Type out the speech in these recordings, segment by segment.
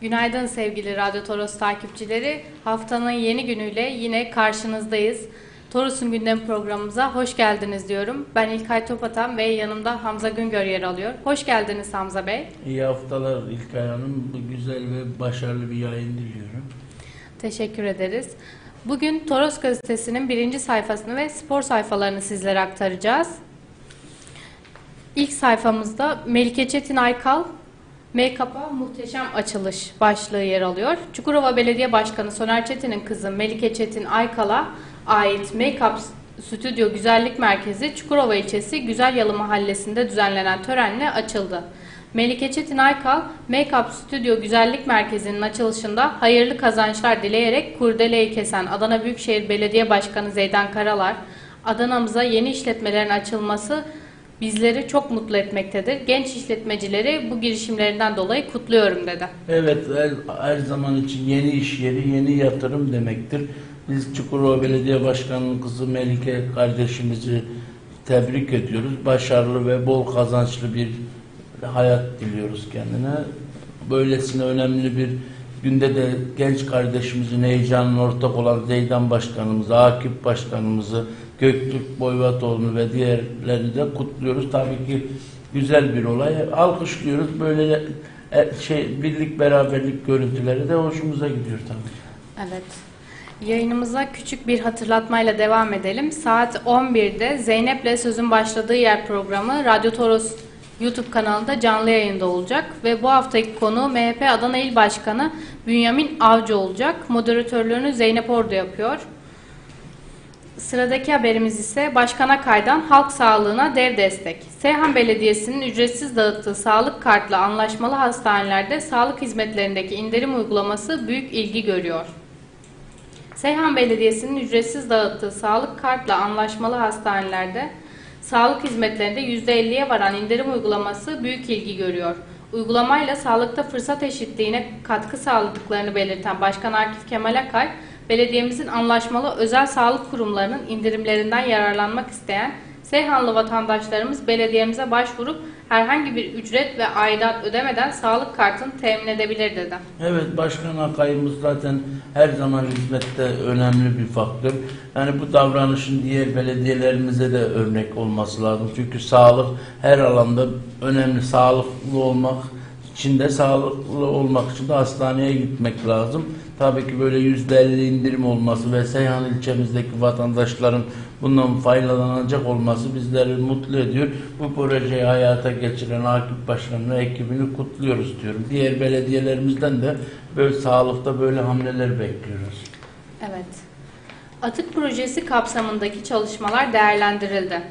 Günaydın sevgili Radyo Toros takipçileri. Haftanın yeni günüyle yine karşınızdayız. Toros'un gündem programımıza hoş geldiniz diyorum. Ben İlkay Topatan ve yanımda Hamza Güngör yer alıyor. Hoş geldiniz Hamza Bey. İyi haftalar İlkay Hanım. Bu güzel ve başarılı bir yayın diliyorum. Teşekkür ederiz. Bugün Toros gazetesinin birinci sayfasını ve spor sayfalarını sizlere aktaracağız. İlk sayfamızda Melike Çetin Aykal, Make-up'a muhteşem açılış başlığı yer alıyor. Çukurova Belediye Başkanı Soner Çetin'in kızı Melike Çetin Aykal'a ait Make-up Stüdyo Güzellik Merkezi Çukurova ilçesi Güzelyalı Mahallesi'nde düzenlenen törenle açıldı. Melike Çetin Aykal, Make-up Stüdyo Güzellik Merkezi'nin açılışında hayırlı kazançlar dileyerek kurdeleyi kesen Adana Büyükşehir Belediye Başkanı Zeydan Karalar, Adana'mıza yeni işletmelerin açılması bizleri çok mutlu etmektedir. Genç işletmecileri bu girişimlerinden dolayı kutluyorum dedi. Evet her, her zaman için yeni iş yeri, yeni yatırım demektir. Biz Çukurova Belediye Başkanı'nın kızı Melike kardeşimizi tebrik ediyoruz. Başarılı ve bol kazançlı bir hayat diliyoruz kendine. Böylesine önemli bir günde de genç kardeşimizin heyecanına ortak olan Zeydan Başkanımızı, Akif Başkanımızı, Göktürk Boyvatoğlu'nu ve diğerlerini de kutluyoruz. Tabii ki güzel bir olay. Alkışlıyoruz. Böyle e, şey birlik beraberlik görüntüleri de hoşumuza gidiyor tabii. Evet. Yayınımıza küçük bir hatırlatmayla devam edelim. Saat 11'de Zeynep'le Sözün Başladığı Yer programı Radyo Toros YouTube kanalında canlı yayında olacak ve bu haftaki konu MHP Adana İl Başkanı Bünyamin Avcı olacak. Moderatörlüğünü Zeynep Ordu yapıyor. Sıradaki haberimiz ise Başkan'a kaydan halk sağlığına dev destek. Seyhan Belediyesi'nin ücretsiz dağıttığı sağlık kartlı anlaşmalı hastanelerde sağlık hizmetlerindeki indirim uygulaması büyük ilgi görüyor. Seyhan Belediyesi'nin ücretsiz dağıttığı sağlık kartla anlaşmalı hastanelerde sağlık hizmetlerinde %50'ye varan indirim uygulaması büyük ilgi görüyor. Uygulamayla sağlıkta fırsat eşitliğine katkı sağladıklarını belirten Başkan Akif Kemal Akay, belediyemizin anlaşmalı özel sağlık kurumlarının indirimlerinden yararlanmak isteyen Seyhanlı vatandaşlarımız belediyemize başvurup herhangi bir ücret ve aidat ödemeden sağlık kartını temin edebilir dedi. Evet Başkan Akay'ımız zaten her zaman hizmette önemli bir faktör. Yani bu davranışın diğer belediyelerimize de örnek olması lazım. Çünkü sağlık her alanda önemli. Sağlıklı olmak için de sağlıklı olmak için de hastaneye gitmek lazım. Tabii ki böyle %50 indirim olması ve Seyhan ilçemizdeki vatandaşların bundan faydalanacak olması bizleri mutlu ediyor. Bu projeyi hayata geçiren Akif Başkanı ve ekibini kutluyoruz diyorum. Diğer belediyelerimizden de böyle sağlıkta böyle hamleler bekliyoruz. Evet. Atık projesi kapsamındaki çalışmalar değerlendirildi.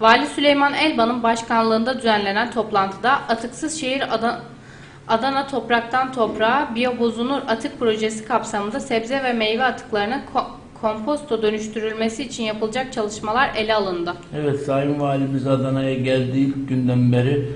Vali Süleyman Elban'ın başkanlığında düzenlenen toplantıda Atıksız Şehir Adana, Adana Topraktan Toprağa Biyobozunur Atık Projesi kapsamında sebze ve meyve atıklarının ko- komposto dönüştürülmesi için yapılacak çalışmalar ele alındı. Evet Sayın Valimiz Adana'ya geldiği günden beri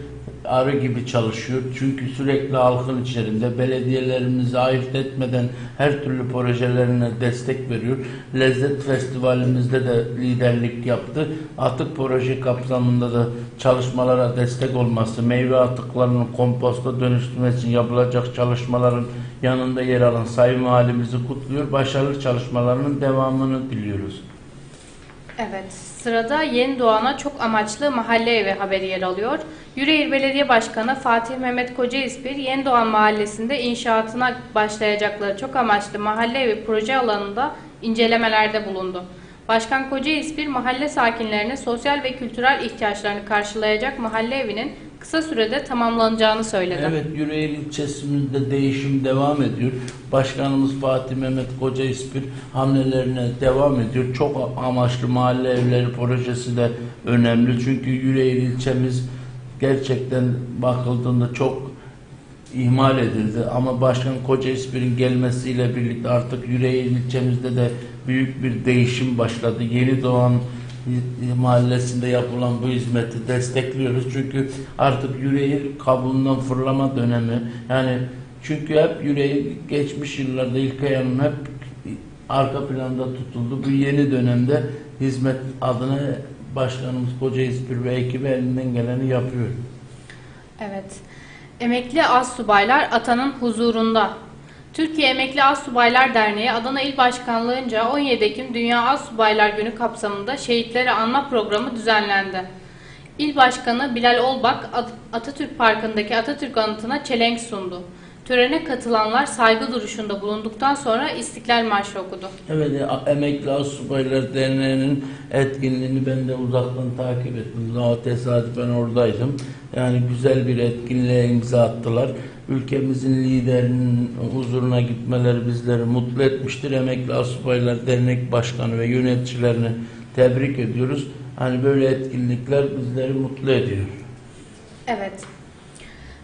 arı gibi çalışıyor. Çünkü sürekli halkın içerisinde belediyelerimizi ayırt etmeden her türlü projelerine destek veriyor. Lezzet Festivalimizde de liderlik yaptı. Atık proje kapsamında da çalışmalara destek olması, meyve atıklarının komposta dönüştürmesi için yapılacak çalışmaların yanında yer alan Sayın Valimizi kutluyor. Başarılı çalışmalarının devamını diliyoruz. Evet, sırada yeni doğana çok amaçlı mahalle evi haberi yer alıyor. Yüreğir Belediye Başkanı Fatih Mehmet Kocaispir, Yeni Doğan Mahallesi'nde inşaatına başlayacakları çok amaçlı mahalle evi proje alanında incelemelerde bulundu. Başkan Kocaispir, mahalle sakinlerinin sosyal ve kültürel ihtiyaçlarını karşılayacak mahalle evinin kısa sürede tamamlanacağını söyledi. Evet, Yüreğir ilçesimizde değişim devam ediyor. Başkanımız Fatih Mehmet Koca İspir hamlelerine devam ediyor. Çok amaçlı mahalle evleri projesi de önemli. Çünkü Yüreğir ilçemiz gerçekten bakıldığında çok ihmal edildi. Ama Başkan Koca İspir'in gelmesiyle birlikte artık Yüreğir ilçemizde de büyük bir değişim başladı. Yeni doğan mahallesinde yapılan bu hizmeti destekliyoruz. Çünkü artık yüreği kabuğundan fırlama dönemi. Yani çünkü hep yüreği geçmiş yıllarda İlkay Hanım hep arka planda tutuldu. Bu yeni dönemde hizmet adına başkanımız Koca İspir ve ekibi elinden geleni yapıyor. Evet. Emekli Astsubaylar Atanın huzurunda. Türkiye Emekli Astsubaylar Derneği Adana İl Başkanlığı'nca 17 Ekim Dünya Astsubaylar Günü kapsamında şehitleri anma programı düzenlendi. İl Başkanı Bilal Olbak At- Atatürk Parkı'ndaki Atatürk anıtına çelenk sundu. Törene katılanlar saygı duruşunda bulunduktan sonra İstiklal Marşı okudu. Evet, e, Emekli Asubaylar Derneği'nin etkinliğini ben de uzaktan takip ettim. Daha tesadüfen oradaydım. Yani güzel bir etkinliğe imza attılar. Ülkemizin liderinin huzuruna gitmeleri bizleri mutlu etmiştir. Emekli Asubaylar Dernek Başkanı ve yöneticilerini tebrik ediyoruz. Hani böyle etkinlikler bizleri mutlu ediyor. Evet.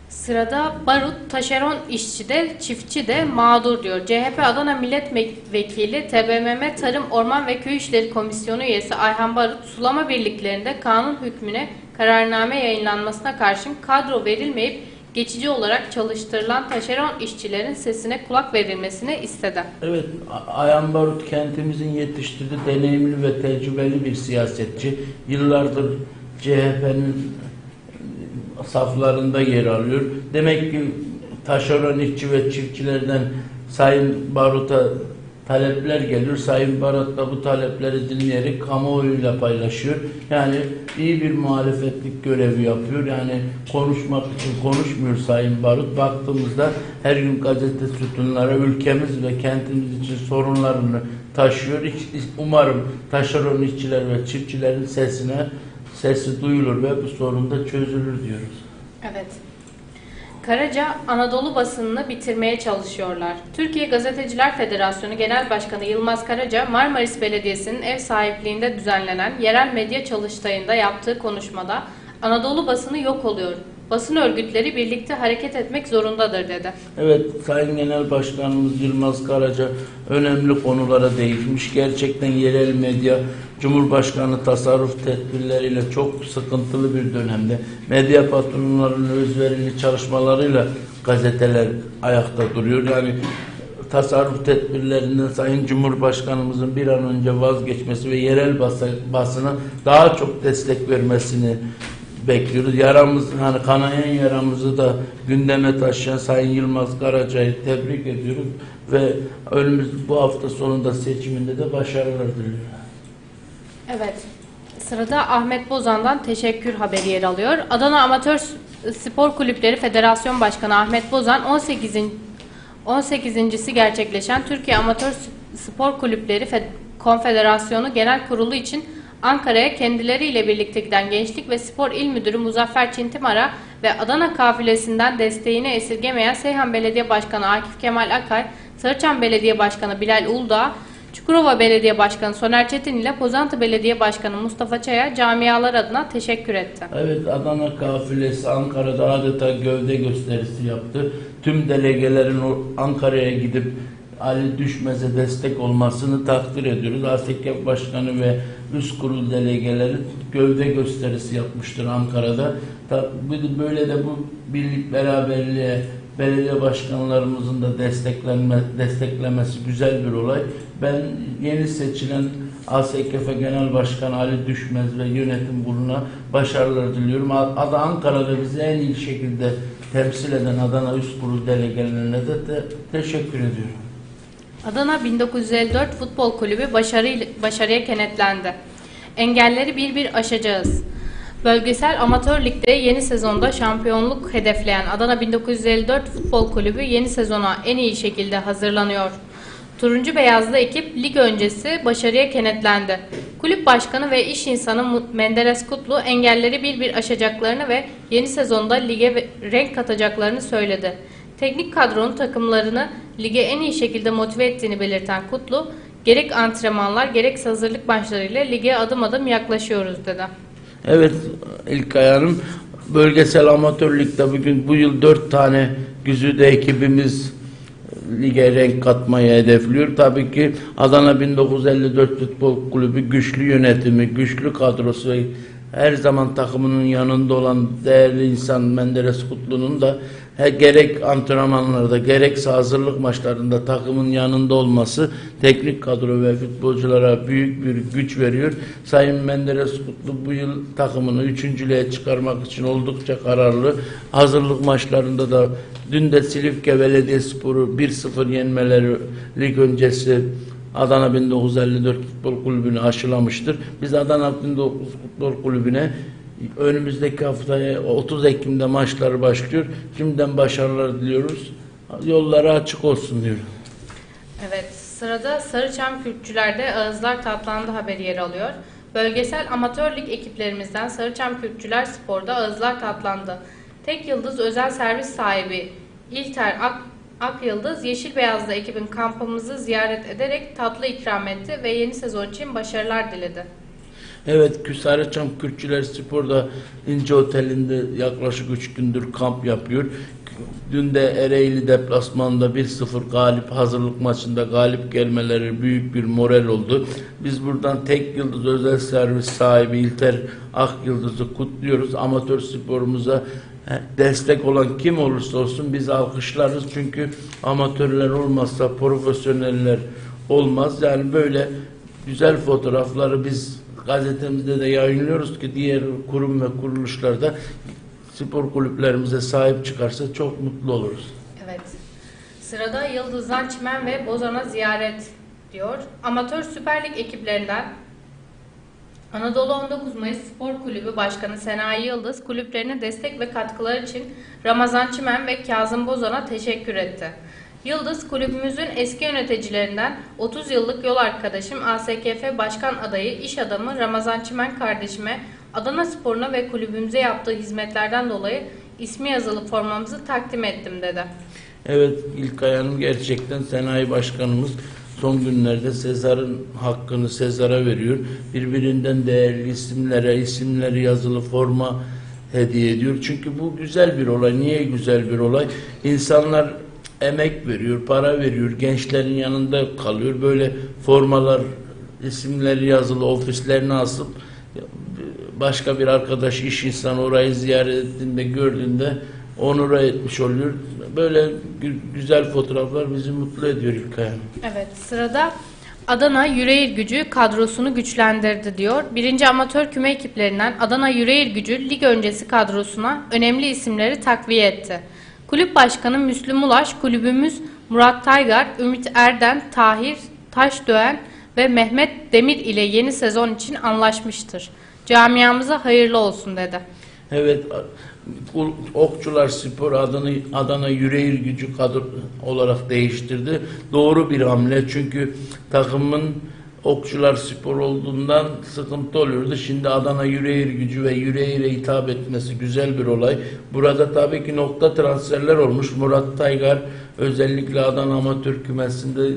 Sırada barut, taşeron işçi de, çiftçi de mağdur diyor. CHP Adana Milletvekili TBMM Tarım Orman ve Köy İşleri Komisyonu üyesi Ayhan Barut, sulama birliklerinde kanun hükmüne kararname yayınlanmasına karşın kadro verilmeyip geçici olarak çalıştırılan taşeron işçilerin sesine kulak verilmesini istedi. Evet, A- Ayhan Barut kentimizin yetiştirdiği deneyimli ve tecrübeli bir siyasetçi. Yıllardır CHP'nin saflarında yer alıyor. Demek ki taşeron işçi ve çiftçilerden Sayın Barut'a talepler geliyor. Sayın Barut da bu talepleri dinleyerek kamuoyuyla paylaşıyor. Yani iyi bir muhalefetlik görevi yapıyor. Yani konuşmak için konuşmuyor Sayın Barut. Baktığımızda her gün gazete sütunları ülkemiz ve kentimiz için sorunlarını taşıyor. Umarım taşeron işçiler ve çiftçilerin sesine sesi duyulur ve bu sorun da çözülür diyoruz. Evet. Karaca Anadolu basınını bitirmeye çalışıyorlar. Türkiye Gazeteciler Federasyonu Genel Başkanı Yılmaz Karaca, Marmaris Belediyesi'nin ev sahipliğinde düzenlenen yerel medya çalıştayında yaptığı konuşmada Anadolu basını yok oluyor. Basın örgütleri birlikte hareket etmek zorundadır dedi. Evet, Sayın Genel Başkanımız Yılmaz Karaca önemli konulara değinmiş. Gerçekten yerel medya, Cumhurbaşkanı tasarruf tedbirleriyle çok sıkıntılı bir dönemde. Medya patronlarının özverili çalışmalarıyla gazeteler ayakta duruyor. Yani tasarruf tedbirlerinden Sayın Cumhurbaşkanımızın bir an önce vazgeçmesi ve yerel basına daha çok destek vermesini bekliyoruz. Yaramız hani kanayan yaramızı da gündeme taşıyan Sayın Yılmaz Karaca'yı tebrik ediyoruz ve önümüz bu hafta sonunda seçiminde de başarılar diliyorum. Evet. Sırada Ahmet Bozan'dan teşekkür haberi yer alıyor. Adana Amatör Spor Kulüpleri Federasyon Başkanı Ahmet Bozan 18. 18.si gerçekleşen Türkiye Amatör Spor Kulüpleri Fe- Konfederasyonu Genel Kurulu için Ankara'ya kendileriyle birlikte giden Gençlik ve Spor İl Müdürü Muzaffer Çintimara ve Adana kafilesinden desteğini esirgemeyen Seyhan Belediye Başkanı Akif Kemal Akay, Sarıçam Belediye Başkanı Bilal Uludağ, Çukurova Belediye Başkanı Soner Çetin ile Pozantı Belediye Başkanı Mustafa Çaya camialar adına teşekkür etti. Evet Adana kafilesi Ankara'da adeta gövde gösterisi yaptı. Tüm delegelerin Ankara'ya gidip Ali Düşmez'e destek olmasını takdir ediyoruz. ASEKEP Başkanı ve üst kurul delegeleri gövde gösterisi yapmıştır Ankara'da. Böyle de bu birlik beraberliğe belediye başkanlarımızın da desteklenme, desteklemesi güzel bir olay. Ben yeni seçilen ASKF Genel Başkanı Ali Düşmez ve yönetim kuruluna başarılar diliyorum. Adı Ankara'da bizi en iyi şekilde temsil eden Adana Üst Kurul delegelerine de te- teşekkür ediyorum. Adana 1954 Futbol Kulübü başarı, başarıya kenetlendi. Engelleri bir bir aşacağız. Bölgesel Amatör Lig'de yeni sezonda şampiyonluk hedefleyen Adana 1954 Futbol Kulübü yeni sezona en iyi şekilde hazırlanıyor. Turuncu Beyazlı ekip lig öncesi başarıya kenetlendi. Kulüp başkanı ve iş insanı Menderes Kutlu engelleri bir bir aşacaklarını ve yeni sezonda lige renk katacaklarını söyledi. Teknik kadronun takımlarını lige en iyi şekilde motive ettiğini belirten Kutlu, gerek antrenmanlar gerekse hazırlık maçlarıyla lige adım adım yaklaşıyoruz dedi. Evet İlkay Hanım, bölgesel amatör ligde bugün bu yıl dört tane güzide ekibimiz lige renk katmayı hedefliyor. Tabii ki Adana 1954 Futbol Kulübü güçlü yönetimi, güçlü kadrosu her zaman takımının yanında olan değerli insan Menderes Kutlu'nun da he, gerek antrenmanlarda gerekse hazırlık maçlarında takımın yanında olması teknik kadro ve futbolculara büyük bir güç veriyor. Sayın Menderes Kutlu bu yıl takımını üçüncülüğe çıkarmak için oldukça kararlı. Hazırlık maçlarında da dün de Silifke Belediyespor'u 1-0 yenmeleri lig öncesi Adana 1954 Futbol Kulübü'nü aşılamıştır. Biz Adana 1954 Futbol Kulübü'ne önümüzdeki haftaya 30 Ekim'de maçları başlıyor. Şimdiden başarılar diliyoruz. Yolları açık olsun diyorum. Evet, sırada Sarıçam Kürtçüler'de ağızlar tatlandı haberi yer alıyor. Bölgesel amatör lig ekiplerimizden Sarıçam Kürtçüler Spor'da ağızlar tatlandı. Tek Yıldız özel servis sahibi İlter Ak, Ak Yıldız Yeşil Beyazlı ekibin kampımızı ziyaret ederek tatlı ikram etti ve yeni sezon için başarılar diledi. Evet, Küsarıçam Kürtçüler Spor'da İnce Oteli'nde yaklaşık 3 gündür kamp yapıyor. Dün de Ereğli deplasmanında 1-0 galip hazırlık maçında galip gelmeleri büyük bir moral oldu. Biz buradan tek yıldız özel servis sahibi İlter Ak Yıldız'ı kutluyoruz. Amatör sporumuza e, destek olan kim olursa olsun biz alkışlarız. Çünkü amatörler olmazsa profesyoneller olmaz. Yani böyle güzel fotoğrafları biz gazetemizde de yayınlıyoruz ki diğer kurum ve kuruluşlarda spor kulüplerimize sahip çıkarsa çok mutlu oluruz. Evet. Sırada Yıldız'dan Çimen ve Bozan'a ziyaret diyor. Amatör Süper Lig ekiplerinden Anadolu 19 Mayıs Spor Kulübü Başkanı Senayi Yıldız kulüplerine destek ve katkılar için Ramazan Çimen ve Kazım Bozan'a teşekkür etti. Yıldız kulübümüzün eski yöneticilerinden 30 yıllık yol arkadaşım ASKF Başkan adayı iş adamı Ramazan Çimen kardeşime Adana Spor'una ve kulübümüze yaptığı hizmetlerden dolayı ismi yazılı formamızı takdim ettim dedi. Evet İlkay Hanım gerçekten Senayi Başkanımız son günlerde Sezar'ın hakkını Sezar'a veriyor. Birbirinden değerli isimlere isimleri yazılı forma hediye ediyor. Çünkü bu güzel bir olay. Niye güzel bir olay? İnsanlar emek veriyor, para veriyor, gençlerin yanında kalıyor. Böyle formalar, isimleri yazılı ofislerine asıp başka bir arkadaş iş insanı orayı ziyaret ettiğinde gördüğünde onura etmiş oluyor. Böyle gü- güzel fotoğraflar bizi mutlu ediyor İlkay Hanım. Evet sırada Adana Yüreğir Gücü kadrosunu güçlendirdi diyor. Birinci amatör küme ekiplerinden Adana Yüreğir Gücü lig öncesi kadrosuna önemli isimleri takviye etti. Kulüp başkanı Müslüm Ulaş, kulübümüz Murat Taygar, Ümit Erden, Tahir Taşdöğen ve Mehmet Demir ile yeni sezon için anlaşmıştır. Camiamıza hayırlı olsun dedi. Evet, Ul- Okçular Spor adını Adana Yüreğir Gücü kadro olarak değiştirdi. Doğru bir hamle çünkü takımın Okçular Spor olduğundan sıkıntı oluyordu. Şimdi Adana Yüreğir Gücü ve Yüreğir'e hitap etmesi güzel bir olay. Burada tabii ki nokta transferler olmuş. Murat Taygar özellikle Adana Amatör Kümesi'nde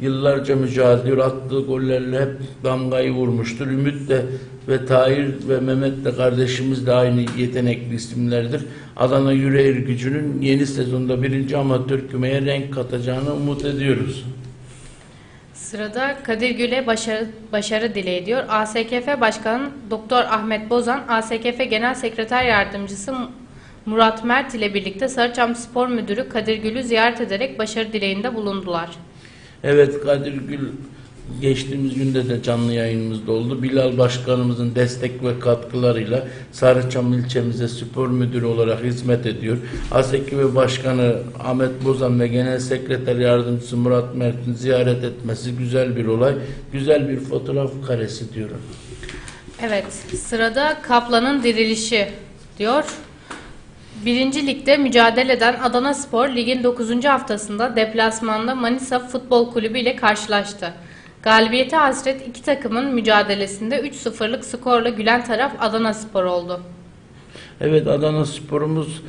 yıllarca mücadele. Attığı gollerle hep damgayı vurmuştur. Ümit de ve Tahir ve Mehmet de kardeşimiz de aynı yetenekli isimlerdir. Adana Yüreğir gücünün yeni sezonda birinci amatör kümeye renk katacağını umut ediyoruz. Sırada Kadir Gül'e başarı, başarı dile ediyor. ASKF Başkanı Doktor Ahmet Bozan, ASKF Genel Sekreter Yardımcısı Murat Mert ile birlikte Sarıçam Spor Müdürü Kadir Gül'ü ziyaret ederek başarı dileğinde bulundular. Evet Kadir Gül geçtiğimiz günde de canlı yayınımızda oldu. Bilal Başkanımızın destek ve katkılarıyla Sarıçam ilçemize spor müdürü olarak hizmet ediyor. ASEKİ Başkanı Ahmet Bozan ve Genel Sekreter Yardımcısı Murat Mert'in ziyaret etmesi güzel bir olay. Güzel bir fotoğraf karesi diyorum. Evet, sırada Kaplan'ın dirilişi diyor. Birinci ligde mücadele eden Adana Spor ligin 9. haftasında deplasmanda Manisa Futbol Kulübü ile karşılaştı. Galibiyete hasret iki takımın mücadelesinde 3-0'lık skorla gülen taraf Adana Spor oldu. Evet Adana sporumuz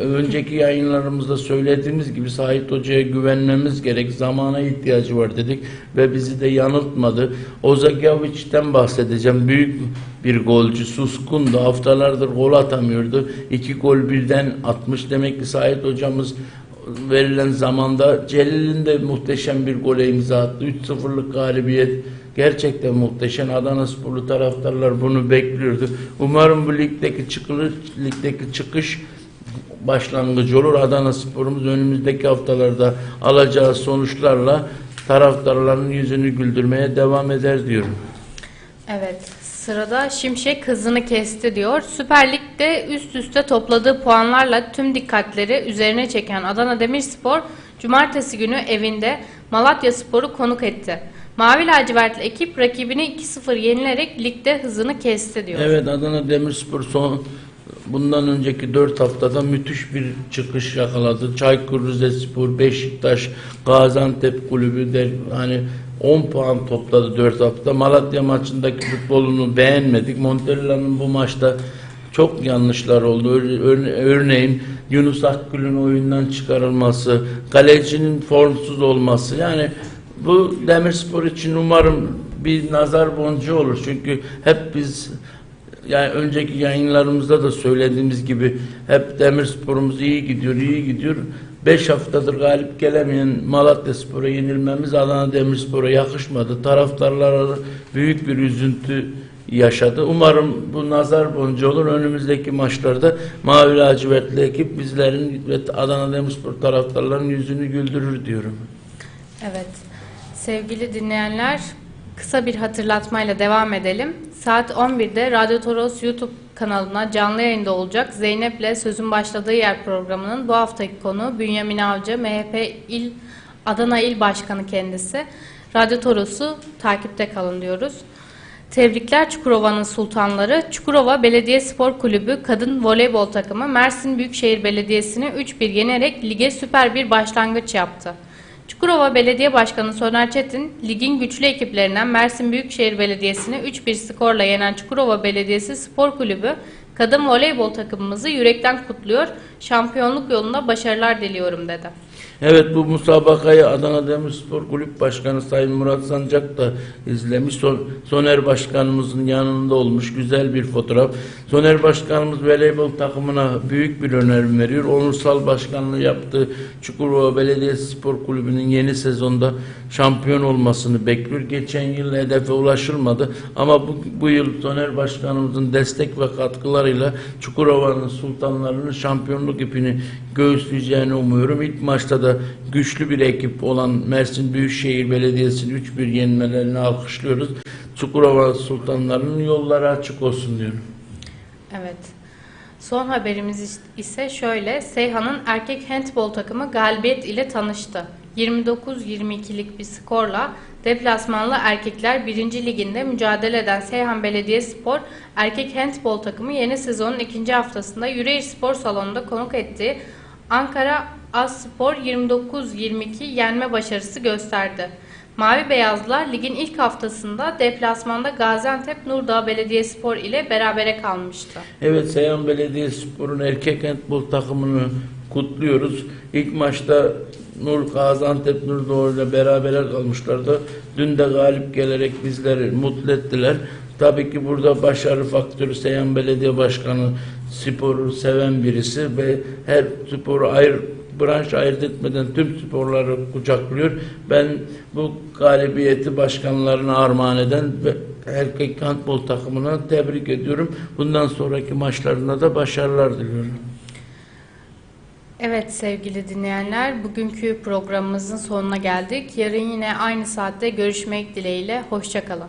önceki yayınlarımızda söylediğimiz gibi Sait Hoca'ya güvenmemiz gerek. Zamana ihtiyacı var dedik ve bizi de yanıltmadı. Ozagavic'ten bahsedeceğim. Büyük bir golcü. Suskundu. Haftalardır gol atamıyordu. İki gol birden atmış. Demek ki Sait Hocamız verilen zamanda Celil'in de muhteşem bir gole imza attı. 3-0'lık galibiyet gerçekten muhteşem. Adana sporlu taraftarlar bunu bekliyordu. Umarım bu ligdeki çıkılış, ligdeki çıkış başlangıcı olur. Adana Spor'umuz önümüzdeki haftalarda alacağı sonuçlarla taraftarların yüzünü güldürmeye devam eder diyorum. Evet, sırada Şimşek hızını kesti diyor. Süper Lig'de üst üste topladığı puanlarla tüm dikkatleri üzerine çeken Adana Demirspor, cumartesi günü evinde Malatya Spor'u konuk etti. Mavi lacivertli ekip rakibini 2-0 yenilerek ligde hızını kesti diyor. Evet Adana Demirspor son bundan önceki 4 haftada müthiş bir çıkış yakaladı. Çaykur Rizespor, Beşiktaş, Gaziantep kulübü de hani 10 puan topladı 4 hafta. Malatya maçındaki futbolunu beğenmedik. Montella'nın bu maçta çok yanlışlar oldu. Ör- ör- Örneğin Yunus Akgül'ün oyundan çıkarılması, kalecinin formsuz olması. Yani bu Demirspor için umarım bir nazar boncuğu olur. Çünkü hep biz yani önceki yayınlarımızda da söylediğimiz gibi hep Demirspor'umuz iyi gidiyor, iyi gidiyor. 5 haftadır galip gelemeyen Malatya Spor'a yenilmemiz Adana Demirspor'a yakışmadı. Taraftarlara büyük bir üzüntü yaşadı. Umarım bu nazar boncuğu olur. Önümüzdeki maçlarda Mavi Lacivertli ekip bizlerin ve Adana Demirspor taraftarlarının yüzünü güldürür diyorum. Evet. Sevgili dinleyenler, kısa bir hatırlatmayla devam edelim. Saat 11'de Radyo Toros YouTube kanalına canlı yayında olacak Zeynep'le Sözün Başladığı Yer programının bu haftaki konu Bünyamin Avcı, MHP İl Adana İl Başkanı kendisi. Radyo Toros'u takipte kalın diyoruz. Tebrikler Çukurova'nın sultanları. Çukurova Belediye Spor Kulübü kadın voleybol takımı Mersin Büyükşehir Belediyesi'ni 3-1 yenerek lige süper bir başlangıç yaptı. Çukurova Belediye Başkanı Soner Çetin, ligin güçlü ekiplerinden Mersin Büyükşehir Belediyesi'ni 3-1 skorla yenen Çukurova Belediyesi Spor Kulübü kadın voleybol takımımızı yürekten kutluyor, şampiyonluk yolunda başarılar diliyorum dedi. Evet bu musabakayı Adana Demirspor Kulüp Başkanı Sayın Murat Sancak da izlemiş. Son, Soner Başkanımızın yanında olmuş güzel bir fotoğraf. Soner Başkanımız voleybol takımına büyük bir önerim veriyor. Onursal başkanlığı yaptığı Çukurova Belediye Spor Kulübü'nün yeni sezonda şampiyon olmasını bekliyor. Geçen yıl hedefe ulaşılmadı ama bu, bu yıl Soner Başkanımızın destek ve katkılarıyla Çukurova'nın sultanlarının şampiyonluk ipini göğüsleyeceğini umuyorum. İlk maçta da güçlü bir ekip olan Mersin Büyükşehir Belediyesi'nin 3-1 yenmelerini alkışlıyoruz. Çukurova sultanlarının yolları açık olsun diyorum. Evet. Son haberimiz ise şöyle. Seyhan'ın erkek handbol takımı galibiyet ile tanıştı. 29-22'lik bir skorla deplasmanlı erkekler 1. liginde mücadele eden Seyhan Belediyespor erkek handbol takımı yeni sezonun ikinci haftasında Yüreğir Spor Salonu'nda konuk ettiği Ankara Azspor 29-22 yenme başarısı gösterdi. Mavi Beyazlılar ligin ilk haftasında deplasmanda Gaziantep Nurdağ Belediyespor ile berabere kalmıştı. Evet Seyhan Belediyespor'un erkek handbol takımını kutluyoruz. İlk maçta Nur Gaziantep Nur Doğu ile beraber kalmışlardı. Dün de galip gelerek bizleri mutlu ettiler. Tabii ki burada başarı faktörü Seyhan Belediye Başkanı sporu seven birisi ve her sporu ayrı branş ayırt etmeden tüm sporları kucaklıyor. Ben bu galibiyeti başkanlarına armağan eden ve erkek handbol takımına tebrik ediyorum. Bundan sonraki maçlarında da başarılar diliyorum. Evet sevgili dinleyenler, bugünkü programımızın sonuna geldik. Yarın yine aynı saatte görüşmek dileğiyle. Hoşçakalın.